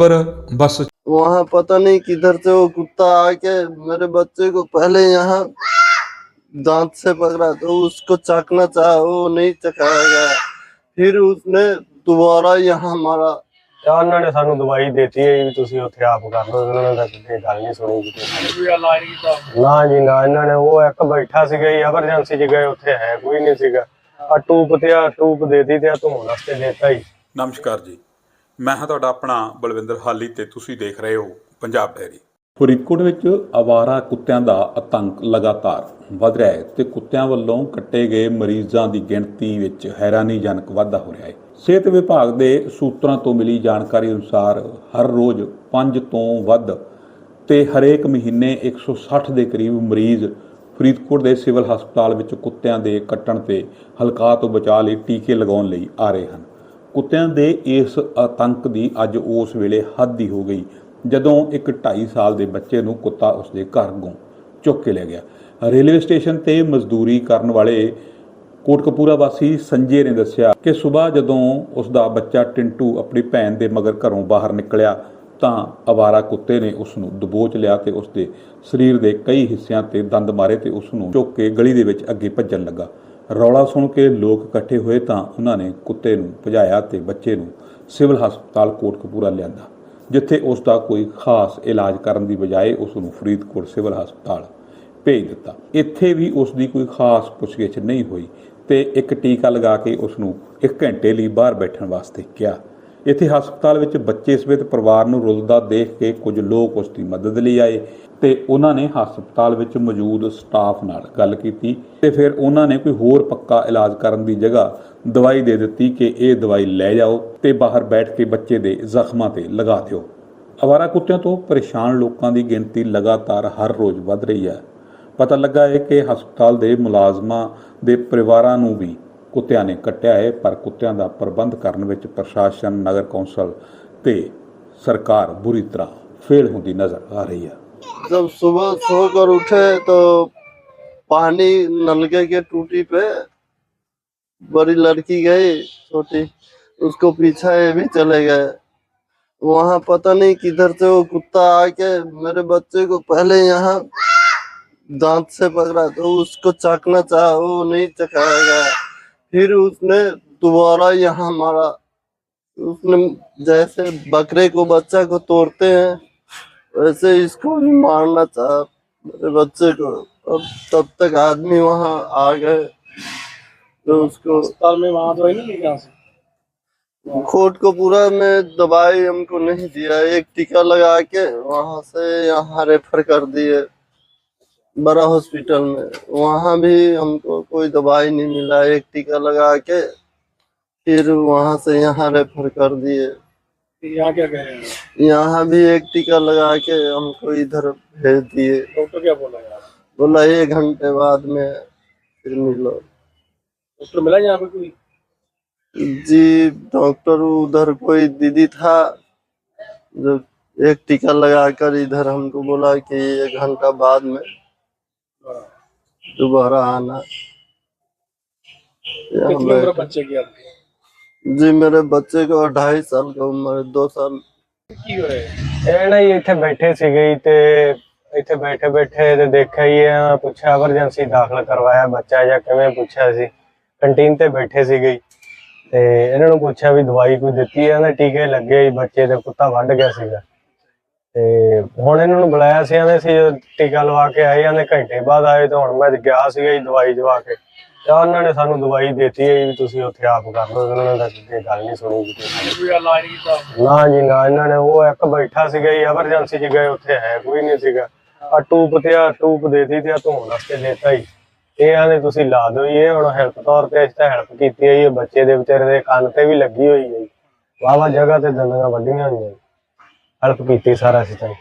पर बस वहाँ पता नहीं किधर से वो कुत्ता आके मेरे बच्चे को पहले यहाँ दांत से पकड़ा तो उसको चखना चाहा वो नहीं चखाया गया फिर उसने दोबारा यहाँ मारा ਤਾਂ ਉਹਨਾਂ ਨੇ ਸਾਨੂੰ ਦਵਾਈ ਦਿੱਤੀ ਹੈ ਵੀ ਤੁਸੀਂ ਉੱਥੇ ਆਪ ਕਰ ਲਓ ਉਹਨਾਂ ਨੇ ਤਾਂ ਕਿਤੇ ਗੱਲ ਨਹੀਂ ਸੁਣੀ ਕਿਤੇ ਸਾਡੀ। ਨਾ ਜੀ ਨਾ ਇਹਨਾਂ ਨੇ ਉਹ ਇੱਕ ਬੈਠਾ ਸੀਗਾ ਜੀ ਐਮਰਜੈਂਸੀ ਚ ਗਏ ਉੱਥੇ ਹੈ ਕੋਈ ਨਹੀਂ ਸੀਗਾ ਆ ਟੂਪ ਤੇ ਆ ਟੂਪ ਦੇਤੀ ਤੇ ਆ ਧੋਣ ਵਾਸਤੇ ਦਿੱਤਾ ਹੀ ਨਮਸਕਾਰ ਜੀ ਮੈਂ ਹਾਂ ਤੁਹਾਡਾ ਆਪਣਾ ਬਲਵਿੰਦਰ ਹਾਲੀ ਤੇ ਤੁਸੀਂ ਦੇਖ ਰਹੇ ਹੋ ਪੰਜਾਬ ਡੈਰੀ। ਫਰੀਦਕੋਟ ਵਿੱਚ ਆਵਾਰਾ ਕੁੱਤਿਆਂ ਦਾ ਆਤੰਕ ਲਗਾਤਾਰ ਵਧ ਰਿਹਾ ਹੈ ਤੇ ਕੁੱਤਿਆਂ ਵੱਲੋਂ ਕੱਟੇ ਗਏ ਮਰੀਜ਼ਾਂ ਦੀ ਗਿਣਤੀ ਵਿੱਚ ਹੈਰਾਨੀਜਨਕ ਵਾਧਾ ਹੋ ਰਿਹਾ ਹੈ। ਸਿਹਤ ਵਿਭਾਗ ਦੇ ਸੂਤਰਾਂ ਤੋਂ ਮਿਲੀ ਜਾਣਕਾਰੀ ਅਨੁਸਾਰ ਹਰ ਰੋਜ਼ 5 ਤੋਂ ਵੱਧ ਤੇ ਹਰੇਕ ਮਹੀਨੇ 160 ਦੇ ਕਰੀਬ ਮਰੀਜ਼ ਫਰੀਦਕੋਟ ਦੇ ਸਿਵਲ ਹਸਪਤਾਲ ਵਿੱਚ ਕੁੱਤਿਆਂ ਦੇ ਕੱਟਣ ਤੇ ਹਲਕਾ ਤੋਂ ਬਚਾਅ ਲਈ ਟੀਕੇ ਲਗਾਉਣ ਲਈ ਆ ਰਹੇ ਹਨ। ਕੁੱਤਿਆਂ ਦੇ ਇਸ ਆਤੰਕ ਦੀ ਅੱਜ ਉਸ ਵੇਲੇ ਹੱਦ ਹੀ ਹੋ ਗਈ, ਜਦੋਂ ਇੱਕ 2.5 ਸਾਲ ਦੇ ਬੱਚੇ ਨੂੰ ਕੁੱਤਾ ਉਸਦੇ ਘਰ ਗੋਂ ਚੁੱਕ ਕੇ ਲੈ ਗਿਆ। ਰੇਲਵੇ ਸਟੇਸ਼ਨ ਤੇ ਮਜ਼ਦੂਰੀ ਕਰਨ ਵਾਲੇ ਕੋਟਕਪੂਰਾ ਵਾਸੀ ਸੰਜੇ ਨੇ ਦੱਸਿਆ ਕਿ ਸਵੇਰ ਜਦੋਂ ਉਸ ਦਾ ਬੱਚਾ ਟਿੰਟੂ ਆਪਣੀ ਭੈਣ ਦੇ ਮਗਰ ਘਰੋਂ ਬਾਹਰ ਨਿਕਲਿਆ, ਤਾਂ ਅਵਾਰਾ ਕੁੱਤੇ ਨੇ ਉਸ ਨੂੰ ਦਬੋਚ ਲਿਆ ਤੇ ਉਸ ਦੇ ਸਰੀਰ ਦੇ ਕਈ ਹਿੱਸਿਆਂ ਤੇ ਦੰਦ ਮਾਰੇ ਤੇ ਉਸ ਨੂੰ ਚੁੱਕ ਕੇ ਗਲੀ ਦੇ ਵਿੱਚ ਅੱਗੇ ਭੱਜਣ ਲੱਗਾ। ਰੌਲਾ ਸੁਣ ਕੇ ਲੋਕ ਇਕੱਠੇ ਹੋਏ ਤਾਂ ਉਹਨਾਂ ਨੇ ਕੁੱਤੇ ਨੂੰ ਭਜਾਇਆ ਤੇ ਬੱਚੇ ਨੂੰ ਸਿਵਲ ਹਸਪਤਾਲ ਕੋਟਕਪੂਰਾ ਲਿਆਂਦਾ, ਜਿੱਥੇ ਉਸ ਦਾ ਕੋਈ ਖਾਸ ਇਲਾਜ ਕਰਨ ਦੀ ਬਜਾਏ ਉਸ ਨੂੰ ਫਰੀਦਕੋਟ ਸਿਵਲ ਹਸਪਤਾਲ ਭੇਜ ਦਿੱਤਾ। ਇੱਥੇ ਵੀ ਉਸ ਦੀ ਕੋਈ ਖਾਸ ਪੁੱਛਗਿੱਛ ਨਹੀਂ ਹੋਈ ਤੇ ਇੱਕ ਟੀਕਾ ਲਗਾ ਕੇ ਉਸ ਨੂੰ 1 ਘੰਟੇ ਲਈ ਬਾਹਰ ਬੈਠਣ ਵਾਸਤੇ ਕਿਹਾ। ਇੱਥੇ ਹਸਪਤਾਲ ਵਿੱਚ ਬੱਚੇ ਸਮੇਤ ਪਰਿਵਾਰ ਨੂੰ ਰੁਲਦਾ ਦੇਖ ਕੇ ਕੁਝ ਲੋਕ ਉਸ ਦੀ ਮਦਦ ਲਈ ਆਏ ਤੇ ਉਹਨਾਂ ਨੇ ਹਸਪਤਾਲ ਵਿੱਚ ਮੌਜੂਦ ਸਟਾਫ ਨਾਲ ਗੱਲ ਕੀਤੀ ਤੇ ਫਿਰ ਉਹਨਾਂ ਨੇ ਕੋਈ ਹੋਰ ਪੱਕਾ ਇਲਾਜ ਕਰਨ ਦੀ ਜਗ੍ਹਾ ਦਵਾਈ ਦੇ ਦਿੱਤੀ ਕਿ ਇਹ ਦਵਾਈ ਲੈ ਜਾਓ ਤੇ ਬਾਹਰ ਬੈਠ ਕੇ ਬੱਚੇ ਦੇ ਜ਼ਖਮਾਂ ਤੇ ਲਗਾ ਦਿਓ। ਅਵਾਰਾ ਕੁੱਤਿਆਂ ਤੋਂ ਪਰੇਸ਼ਾਨ ਲੋਕਾਂ ਦੀ ਗਿਣਤੀ ਲਗਾਤਾਰ ਹਰ ਰੋਜ਼ ਵੱਧ ਰਹੀ ਹੈ। ਪਤਾ ਲੱਗਾ ਹੈ ਕਿ ਹਸਪਤਾਲ ਦੇ ਮੁਲਾਜ਼ਮਾਂ ਦੇ ਪਰਿਵਾਰਾਂ ਨੂੰ ਵੀ ਕੁੱਤਿਆਂ ਨੇ ਕੱਟਿਆ ਹੈ ਪਰ ਕੁੱਤਿਆਂ ਦਾ ਪ੍ਰਬੰਧ ਕਰਨ ਵਿੱਚ ਪ੍ਰਸ਼ਾਸਨ ਨਗਰ ਕੌਂਸਲ ਤੇ ਸਰਕਾਰ ਬੁਰੀ ਤਰ੍ਹਾਂ ਫੇਲ ਹੁੰਦੀ ਨਜ਼ਰ ਆ ਰਹੀ ਹੈ जब सुबह सोकर उठे तो पानी नलके के टूटी पे बड़ी लड़की गई छोटी उसको पीछा ये भी चले गए वहां पता नहीं किधर से वो कुत्ता आके मेरे बच्चे को पहले यहाँ दांत से पकड़ा तो उसको चखना चाहा वो नहीं चखाया गया फिर उसने दोबारा यहाँ मारा। उसने जैसे बकरे को बच्चा को तोड़ते हैं वैसे इसको भी मारना चाहा मेरे बच्चे को। और तब तक आदमी वहाँ आ गए। तो उसको अस्पताल में वहाँ दवाई नहीं ली से? कोट को पूरा में दवाई हमको नहीं दिया। एक टीका लगा के वहाँ से यहाँ रेफर कर दिए। बड़ा हॉस्पिटल में। वहाँ भी हमको कोई दवाई नहीं मिला एक टीका लगा के फिर वहाँ से यहाँ रेफर कर दिए। यहाँ क्या कह? रहे हैं यहाँ भी एक टीका लगा के हमको इधर भेज दिए। डॉक्टर क्या बोला यार बोला एक घंटे बाद में फिर मिलो। डॉक्टर मिला यहाँ पे कोई? जी डॉक्टर उधर कोई दीदी था जो एक टीका लगाकर इधर हमको बोला कि एक घंटा बाद में दोबारा आना यहाँ कितनी उम्र बैठे। बच्चे की आपकी जी मेरे बच्चे को ढाई साल का उम्र है दो साल ਕੀ ਹੋ ਰਿਹਾ ਇਹ ਨਾ ਜੀ ਇੱਥੇ ਬੈਠੇ ਸੀਗੇ ਜੀ ਤੇ ਇੱਥੇ ਬੈਠੇ ਬੈਠੇ ਤੇ ਦੇਖਿਆ ਹੀ ਇਹਨਾਂ ਪੁੱਛਿਆ ਐਮਰਜੈਂਸੀ ਦਾਖਲ ਕਰਵਾਇਆ ਬੱਚਾ ਜਾਂ ਕਿਵੇਂ ਪੁੱਛਿਆ ਸੀ ਕੰਟੀਨ ਤੇ ਬੈਠੇ ਸੀਗੇ ਜੀ ਤੇ ਇਹਨਾਂ ਨੂੰ ਪੁੱਛਿਆ ਵੀ ਦਵਾਈ ਕੋਈ ਦਿੱਤੀ ਹੈ ਨਾ ਟੀਕੇ ਲੱਗੇ ਜੀ ਬੱਚੇ ਦੇ ਕੁੱਤਾ ਵੱਢ ਗਿਆ ਸੀਗਾ ਤੇ ਹੁਣ ਇਹਨਾਂ ਨੂੰ ਬੁਲਾਇਆ ਸੀ ਕਹਿੰਦੇ ਸੀ ਟੀਕਾ ਲਵਾ ਕੇ ਆਏ ਜਾਂਦੇ ਘੰਟੇ ਬਾਅਦ ਆਏ ਤੇ ਹੁਣ ਮੈਂ ਗਿਆ ਸੀਗਾ ਜੀ ਦਵਾਈ ਜਵਾ ਕੇ। ਤੇ ਉਹਨਾਂ ਨੇ ਸਾਨੂੰ ਦਵਾਈ ਦਿੱਤੀ ਹੈ ਵੀ ਤੁਸੀਂ ਉੱਥੇ ਆਪ ਕਰ ਲਓ ਉਹਨਾਂ ਨੇ ਕਿਤੇ ਗੱਲ ਨਹੀਂ ਸੁਣੀ ਕੋਈ ਇਲਾਜ ਕੀਤਾ ਨਾ ਜੀ ਨਾ ਇਹਨਾਂ ਨੇ ਉਹ ਇੱਕ ਬੈਠਾ ਸੀਗਾ ਜੀ ਐਮਰਜੈਂਸੀ ਚ ਗਏ ਉੱਥੇ ਹੈ ਕੋਈ ਨਹੀਂ ਸੀਗਾ। ਆ ਟੂਪ ਤੇ ਆ ਟੂਪ ਦੇਤੀ ਤੇ ਆ ਧੋਣ ਵਾਸਤੇ ਦੇਤਾ ਹੀ ਇਹ ਆਂਦੇ ਤੁਸੀਂ ਲਾ ਦਿਓ ਜੀ, ਇਹ ਹੁਣ ਹੈਲਪ ਤੌਰ ਤੇ ਇਸ ਤਾਂ ਹੈਲਪ ਕੀਤੀ ਹੈ ਜੀ ਇਹ ਬੱਚੇ ਦੇ ਵਿਚਾਰੇ ਦੇ ਕੰਨ ਤੇ ਵੀ ਲੱਗੀ ਹੋਈ ਹੈ ਜੀ। ਵਾਵਾ ਜਗ੍ਹਾ ਤੇ ਦੰਦਾਂ ਵੱਡੀਆਂ ਹੋਈਆਂ ਹੈਲਪ ਕੀਤੀ ਸਾਰਾ ਅਸੀਂ ਤਾਂ ਜੀ।